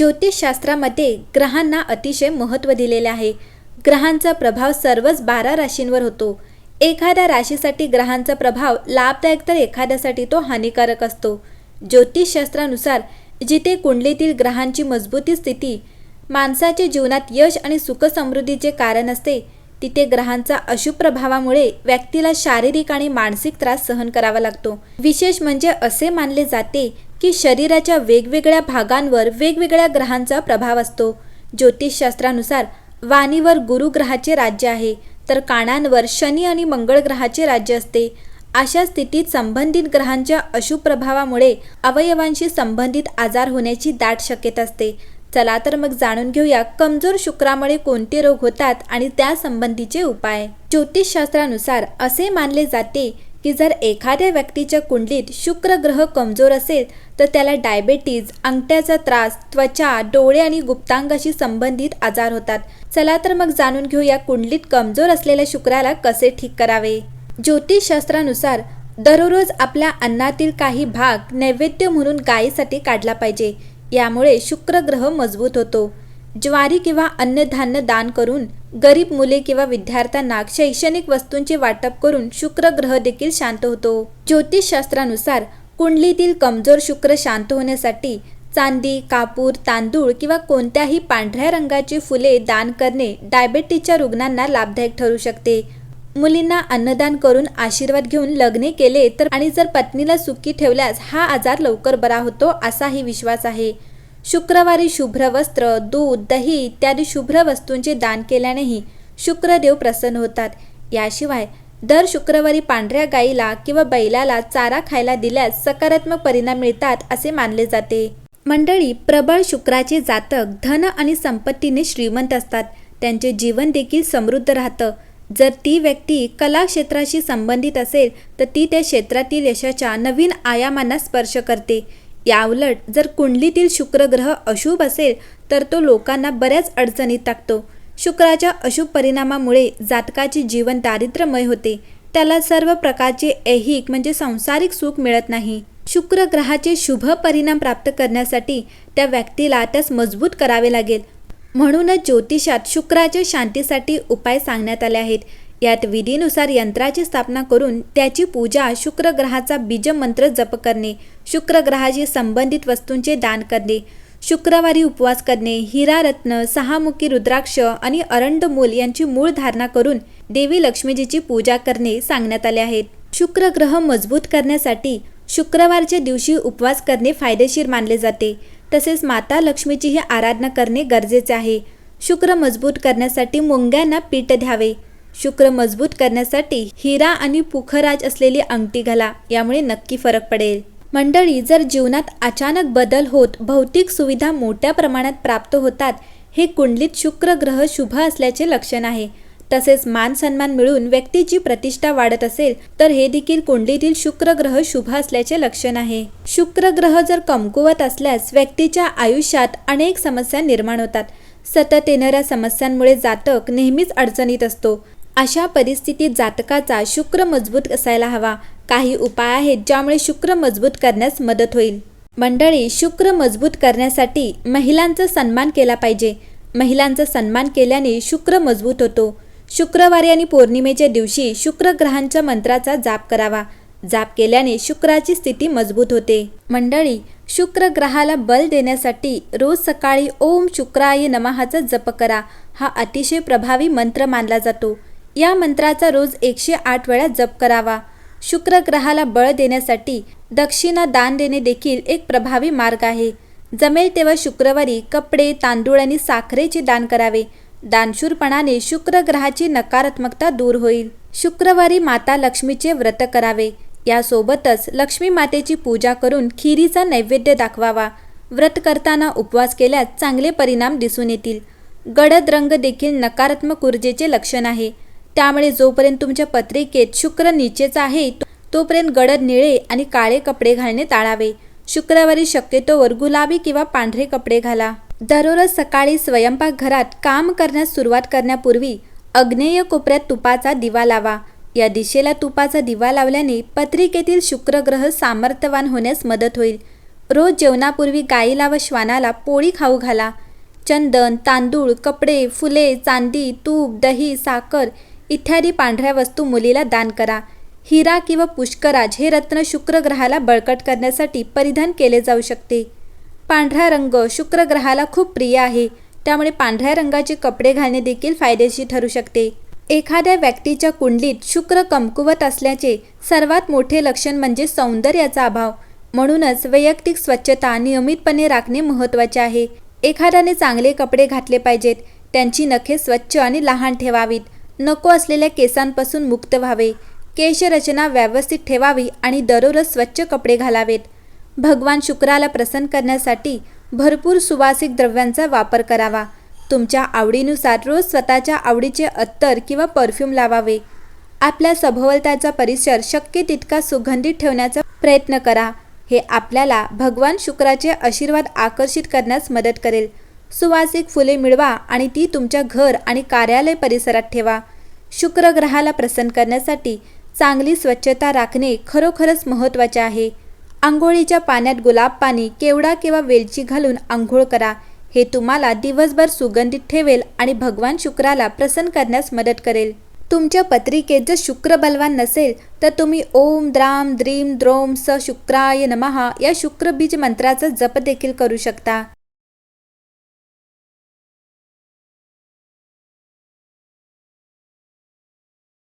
ज्योतिषशास्त्रामध्ये ग्रहांना अतिशय महत्त्व दिलेले आहे. ग्रहांचा प्रभाव सर्वच बारा राशींवर होतो. एखाद्या राशीसाठी ग्रहांचा प्रभाव लाभदायक तर एखाद्यासाठी तो हानिकारक असतो. ज्योतिषशास्त्रानुसार जिथे कुंडलीतील ग्रहांची मजबूती स्थिती माणसाच्या जीवनात यश आणि सुखसमृद्धीचे कारण असते तिथे ग्रहांचा अशुभ प्रभावामुळे व्यक्तीला शारीरिक आणि मानसिक त्रास सहन करावा लागतो. विशेष म्हणजे असे मानले जाते की शरीराच्या वेगवेगळ्या भागांवर वेगवेगळ्या ग्रहांचा प्रभाव असतो. ज्योतिषशास्त्रानुसार वाणीवर गुरु ग्रहाचे राज्य आहे तर कानांवर शनी आणि मंगळ ग्रहाचे राज्य असते. अशा स्थितीत संबंधित ग्रहांच्या अशुभ प्रभावामुळे अवयवांशी संबंधित आजार होण्याची दाट शक्यता असते. चला तर मग जाणून घेऊया कमजोर शुक्रामुळे कोणते रोग होतात आणि त्या संबंधीचे उपाय. ज्योतिषशास्त्रानुसार असे मानले जाते की जर एखाद्या व्यक्तीच्या कुंडलीत शुक्र ग्रह कमजोर असेल तर त्याला डायबेटीज अंगठ्याचा त्रास त्वचा डोळे आणि गुप्तांगाशी संबंधित आजार होतात. चला तर मग जाणून घेऊया कुंडलीत कमजोर असलेल्या शुक्राला कसे ठीक करावे. ज्योतिषशास्त्रानुसार दररोज आपल्या अन्नातील काही भाग नैवेद्य म्हणून गायीसाठी काढला पाहिजे. यामुळे शुक्र ग्रह मजबूत होतो. ज्वारी किंवा अन्नधान्य दान करून गरीब मुले किंवा विद्यार्थ्यांना शैक्षणिक वस्तूंचे वाटप करून शुक्र ग्रह देखील शांत होतो. ज्योतिषशास्त्रानुसार कुंडलीतील कमजोर शुक्र शांत होण्यासाठी चांदी कापूर तांदूळ किंवा कोणत्याही पांढऱ्या रंगाची फुले दान करणे डायबेटीसच्या रुग्णांना लाभदायक ठरू शकते. मुलींना अन्नदान करून आशीर्वाद घेऊन लग्ने केले तर आणि जर पत्नीला सुखी ठेवल्यास हा आजार लवकर बरा होतो असाही विश्वास आहे. शुक्रवारी शुभ्र वस्त्र दूध दही इत्यादी शुभ्र वस्तूंचे दान केल्यानेही शुक्रदेव प्रसन्न होतात. याशिवाय दर शुक्रवारी पांढऱ्या गाईला किंवा बैलाला चारा खायला दिल्यास सकारात्मक परिणाम मिळतात असे मानले जाते. मंडळी प्रबळ शुक्राचे जातक धन आणि संपत्तीने श्रीमंत असतात. त्यांचे जीवन देखील समृद्ध राहतं. जर ती व्यक्ती कला क्षेत्राशी संबंधित असेल तर ती त्या क्षेत्रातील यशाच्या नवीन आयामांना स्पर्श करते. याउलट जर कुंडलीतील शुक्र ग्रह अशुभ असेल तर तो लोकांना बऱ्याच अडचणीत टाकतो. शुक्राच्या अशुभ परिणामामुळे जातकाचे जीवन दारिद्र्यमय होते. त्याला सर्व प्रकारचे ऐहिक म्हणजे सांसारिक सुख मिळत नाही. शुक्र ग्रहाचे शुभ परिणाम प्राप्त करण्यासाठी त्या व्यक्तीला त्यास मजबूत करावे लागेल. म्हणूनच ज्योतिषात शुक्राच्या शांतीसाठी उपाय सांगण्यात आले आहेत. यात विधीनुसार यंत्राची स्थापना करून त्याची पूजा शुक्र ग्रहाचा बीजमंत्र जप करणे शुक्र ग्रहाशी संबंधित वस्तूंचे दान करणे शुक्रवारी उपवास करणे हिरारत्न सहामुखी रुद्राक्ष आणि अरंडमूल यांची मूळ धारणा करून देवी लक्ष्मीजीची पूजा करणे सांगण्यात आले आहेत. शुक्र ग्रह मजबूत करण्यासाठी शुक्रवारच्या दिवशी उपवास करणे फायदेशीर मानले जाते. तसेच माता लक्ष्मीचीही आराधना करणे गरजेचे आहे. शुक्र मजबूत करण्यासाठी मुंग्यांना पीठ द्यावे. शुक्र मजबूत करण्यासाठी हिरा आणि पुखराज असलेली अंगठी घाला यामुळे नक्की फरक पडेल. मंडळी जर जीवनात अचानक बदल होत भौतिक सुविधा मोठ्या प्रमाणात प्राप्त होतात हे कुंडलीत शुक्र ग्रह शुभ असल्याचे लक्षण आहे. तसेच मान सन्मान मिळून व्यक्तीची प्रतिष्ठा वाढत असेल तर हे देखील कुंडलीतील शुक्र ग्रह शुभ असल्याचे लक्षण आहे. शुक्र ग्रह जर कमकुवत असल्यास व्यक्तीच्या आयुष्यात अनेक समस्या निर्माण होतात. सतत येणाऱ्या समस्यांमुळे जातक नेहमीच अडचणीत असतो. अशा परिस्थितीत जातकाचा शुक्र मजबूत असायला हवा. काही उपाय आहेत ज्यामुळे शुक्र मजबूत करण्यास मदत होईल. मंडळी शुक्र मजबूत करण्यासाठी महिलांचा सन्मान केला पाहिजे. महिलांचा सन्मान केल्याने शुक्र मजबूत होतो. शुक्रवारी आणि पौर्णिमेच्या दिवशी शुक्र ग्रहांच्या मंत्राचा जाप करावा. जाप केल्याने शुक्राची स्थिती मजबूत होते. मंडळी शुक्र ग्रहाला बल देण्यासाठी रोज सकाळी ओम शुक्राय नमहाचा जप करा. हा अतिशय प्रभावी मंत्र मानला जातो. या मंत्राचा रोज एकशे आठ वेळा जप करावा. शुक्र ग्रहाला बळ देण्यासाठी दक्षिणा दान देणे देखील एक प्रभावी मार्ग आहे. जमेल तेव्हा शुक्रवारी कपडे तांदूळ आणि साखरेचे दान करावे. दानशूरपणाने शुक्र ग्रहाची नकारात्मकता दूर होईल. शुक्रवारी माता लक्ष्मीचे व्रत करावे. यासोबतच लक्ष्मी मातेची पूजा करून खिरीचा नैवेद्य दाखवावा. व्रत करताना उपवास केल्यास चांगले परिणाम दिसून येतील. गडद रंग देखील नकारात्मक ऊर्जेचे लक्षण आहे. त्यामुळे जोपर्यंत तुमच्या पत्रिकेत शुक्र नीचेचा आहे तोपर्यंत गडद निळे आणि काळे कपडे घालणे टाळावे. शुक्रवारी शक्यतोवर गुलाबी किंवा पांढरे कपडे घाला. दररोज सकाळी स्वयंपाकघरात काम करण्यास सुरुवात करण्यापूर्वी अग्नेय कोपऱ्यात तुपाचा दिवा लावा. या दिशेला तुपाचा दिवा लावल्याने पत्रिकेतील शुक्रग्रह सामर्थ्यवान होण्यास मदत होईल. रोज जेवणापूर्वी गाईला व श्वानाला पोळी खाऊ घाला. चंदन तांदूळ कपडे फुले चांदी तूप दही साखर इत्यादी पांढऱ्या वस्तू मुलीला दान करा. हिरा किंवा पुष्कराज हे रत्न शुक्रग्रहाला बळकट करण्यासाठी परिधान केले जाऊ शकते. पांढरा रंग शुक्र ग्रहाला खूप प्रिय आहे. त्यामुळे पांढऱ्या रंगाचे कपडे घालणे देखील फायदेशीर ठरू शकते. एखाद्या व्यक्तीच्या कुंडलीत शुक्र कमकुवत असल्याचे सर्वात मोठे लक्षण म्हणजे सौंदर्याचा अभाव. म्हणूनच वैयक्तिक स्वच्छता नियमितपणे राखणे महत्त्वाचे आहे. एखाद्याने चांगले कपडे घातले पाहिजेत. त्यांची नखे स्वच्छ आणि लहान ठेवावीत. नको असलेल्या केसांपासून मुक्त व्हावे. केशरचना व्यवस्थित ठेवावी आणि दररोज स्वच्छ कपडे घालावेत. भगवान शुक्राला प्रसन्न करण्यासाठी भरपूर सुवासिक द्रव्यांचा वापर करावा. तुमच्या आवडीनुसार रोज स्वतःच्या आवडीचे अत्तर किंवा परफ्यूम लावावे. आपल्या सभोवलताचा परिसर शक्य तितका सुगंधित ठेवण्याचा प्रयत्न करा. हे आपल्याला भगवान शुक्राचे आशीर्वाद आकर्षित करण्यास मदत करेल. सुवासिक फुले मिळवा आणि ती तुमच्या घर आणि कार्यालय परिसरात ठेवा. शुक्र ग्रहाला प्रसन्न करण्यासाठी चांगली स्वच्छता राखणे खरोखरच महत्त्वाचे आहे. आंघोळीच्या पाण्यात गुलाब पाणी केवडा किंवा वेलची घालून आंघोळ करा. हे तुम्हाला दिवसभर सुगंधित ठेवेल आणि भगवान शुक्राला प्रसन्न करण्यास मदत करेल. तुमच्या पत्रिकेत जर शुक्र बलवान नसेल तर तुम्ही ओम द्राम द्रीम द्रोम स शुक्राय नमहा या शुक्रबीज मंत्राचा जप देखील करू शकता.